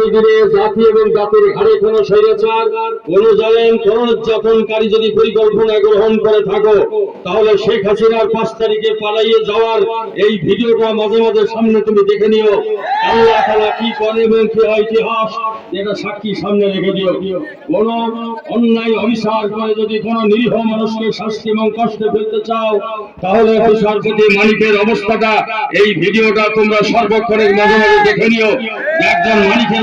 আগামী দিনে জাতি এবং জাতির ঘাড়ে কোন স্বৈরাচার কোন নির্যাতনকারী যদি পরিকল্পনা গ্রহণ করে থাকো, তাহলে শেখ হাসিনার পাঁচ তারিখে পালাইয়ে যাওয়ার এই ভিডিওটা মাঝে মাঝে সামনে তুমি দেখে নিও। আল্লাহ কি করে এবং কি হয় ইতিহাস, এটা সাক্ষী সামনে রেখে দিও। কোন অন্যায়, অবিচার করে যদি কোন নিরীহ মানুষকে শাস্তি এবং কষ্টে ফেলতে চাও, তাহলে বিচারপতি মালিকের অবস্থাটা এই ভিডিওটা তোমরা সর্বক্ষণের মাঝে মাঝে দেখে নিও। একজন মালিকের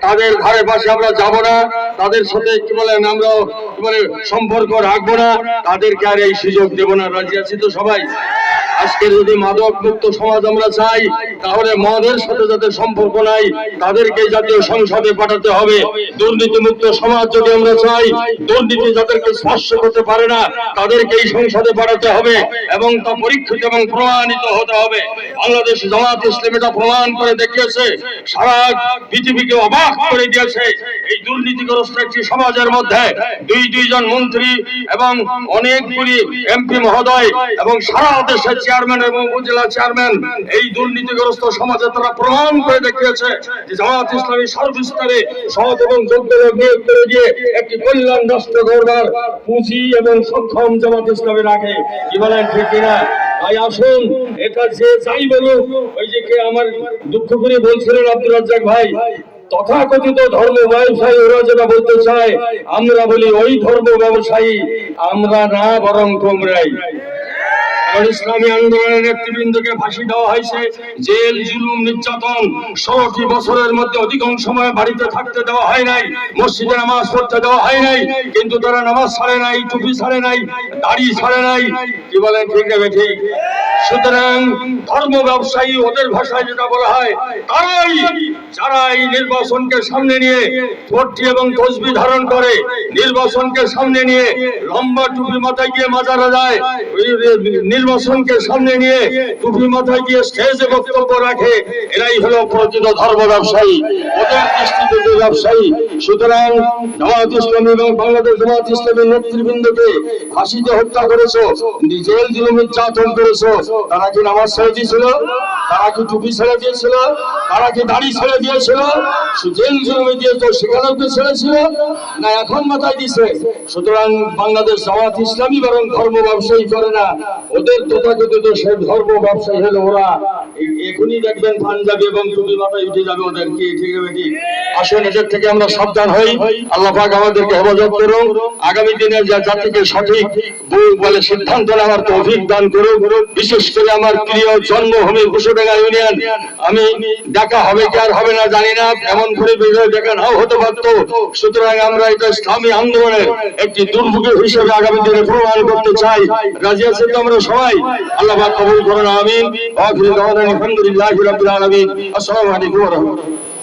তাদের ধারে পাশে আমরা যাব না। তাদের সাথে কি বলেন আমরা কি বলে, সম্পর্ক রাখব না। তাদেরকে আর এই সুযোগ দেব না। রাজি আছি তো সবাই? আজকে যদি মাদক মুক্ত সমাজ আমরা চাই, তাহলে মদের সাথে যাদের সম্পর্ক নাই, তাদেরকে জাতীয় সংসদে পাঠাতে হবে। দুর্নীতি মুক্ত সমাজ যদি আমরা চাই, দুর্নীতি যাদেরকে স্পর্শ করতে পারে না, তাদেরকে এই সংসদে পাঠাতে হবে এবং তা পরীক্ষিত এবং প্রমাণিত হতে হবে। বাংলাদেশ জামাত ইসলাম এটা প্রমাণ করে দেখিয়েছে, সারা পৃথিবীকে অবাক করে দিয়েছে। এই দুর্নীতিগ্রস্ত একটি সমাজের মধ্যে দুই দুইজন মন্ত্রী এবং অনেকগুলি এমপি মহোদয় এবং সারা দেশের চেয়ারম্যান এবং উপজেলা চেয়ারম্যান এই দুর্নীতিগ্রস্ত সমাজে তারা প্রমাণ করে দেখিয়েছে যে জামাত ইসলামী সর্বস্তরে সৎ এবং যোগ্য নিয়োগ করে দিয়ে একটি কল্যাণ রাষ্ট্র গড়বার পুঁজি এবং সক্ষম জামাত ইসলামী রাখে কি বলেন ঠিক কিনা? তাই আসুন এটা যে যাই বলুক, ওই যে কে আমার দুঃখ করে বলছিলেন আব্দুল রাজ্জাক ভাই, তথাকথিত ধর্ম ব্যবসায়ী ওরা যেটা বলতে চায়, আমরা বলি ওই ধর্ম ব্যবসায়ী, আমরা না বরং তোমরাই। ইসলামী আন্দোলনের নেতৃবৃন্দকে ফাঁসি দেওয়া হয়েছে। জেল, জুলুম, নির্যাতন ষোলোটি বছরের মধ্যে অধিকাংশ সময় বাড়িতে থাকতে দেওয়া হয় নাই, মসজিদে নামাজ পড়তে দেওয়া হয় নাই, কিন্তু তারা নামাজ ছাড়ে নাই, টুপি ছাড়ে নাই, দাড়ি ছাড়ে নাই। কি বলেন ঠিক না ঠিক সুতরাং ধর্ম ব্যবসায়ী ওদের ভাষায় যেটা বলা হয়, তারাই যারা এই নির্বাচনকে সামনে নিয়ে ভোটটি এবং তসবি ধারণ করে, নির্বাচনকে সামনে নিয়ে লম্বা টুপি মাথায় গিয়ে মাজারা যায়, নির্বাচনকে সামনে নিয়ে টুপি মাথায় গিয়ে স্টেজে বক্তব্য রাখে, এরাই হলো প্রকৃত ধর্ম ব্যবসায়ী, ওদের দৃষ্টিতে যে ব্যবসায়ী। সুতরাং জামাত ইসলামী এবং বাংলাদেশ জামাত ইসলামের নেতৃবৃন্দকে ফাঁসিতে হত্যা করেছ জেল জুলুম নির্যাতন করেছ তারা কি নামাজ ছেড়ে দিয়েছিল? তারা কি টুপি ছেড়ে দিয়েছিল? তারা কি দাড়ি ছেড়ে দিয়েছিল? জেল জুলুমে দিয়েছ সেখানেও কি ছেড়েছিল, না এখন মাথায় দিছে। সুতরাং বাংলাদেশ জামাত ইসলামী বরং ধর্ম ব্যবসায়ী করে না। ওদের তথাকথিত সে ধর্ম ব্যবসায়ী হলো ওরা। এখনই দেখবেন পাঞ্জাবি এবং টুপি মাথায় উঠে যাবে ওদের। কি, ঠিক আছে, ঠিক। আসুন, এদের থেকে আমরা সাবধান হই। আল্লাহ পাক আমাদেরকে হেফাজত করুন আগামী দিনে যা জাতিকে সঠিক বলে সিদ্ধান্ত নেওয়ার তৌফিক দান করুন বিশেষ করে আমার প্রিয় জন্মভূমি কুশোডাঙ্গা ইউনিয়ন। আমি দেখা হবে কি আর হবে না জানি না। এমন করে বিজয় দেখা নাও হতে পারতো। সুতরাং আমরা এটা ইসলামী আন্দোলনের একটি দুর্ভোগের হিসেবে আগামী দিনে প্রমাণ করতে চাই। রাজি আছি তো আমরা সবাই? আল্লাহ পাক কবুল করুন, আমিন। আলহামদুলিল্লাহি রাব্বিল আলামিন। আসসালামু আলাইকুম ওয়া রাহমাতুল্লাহ।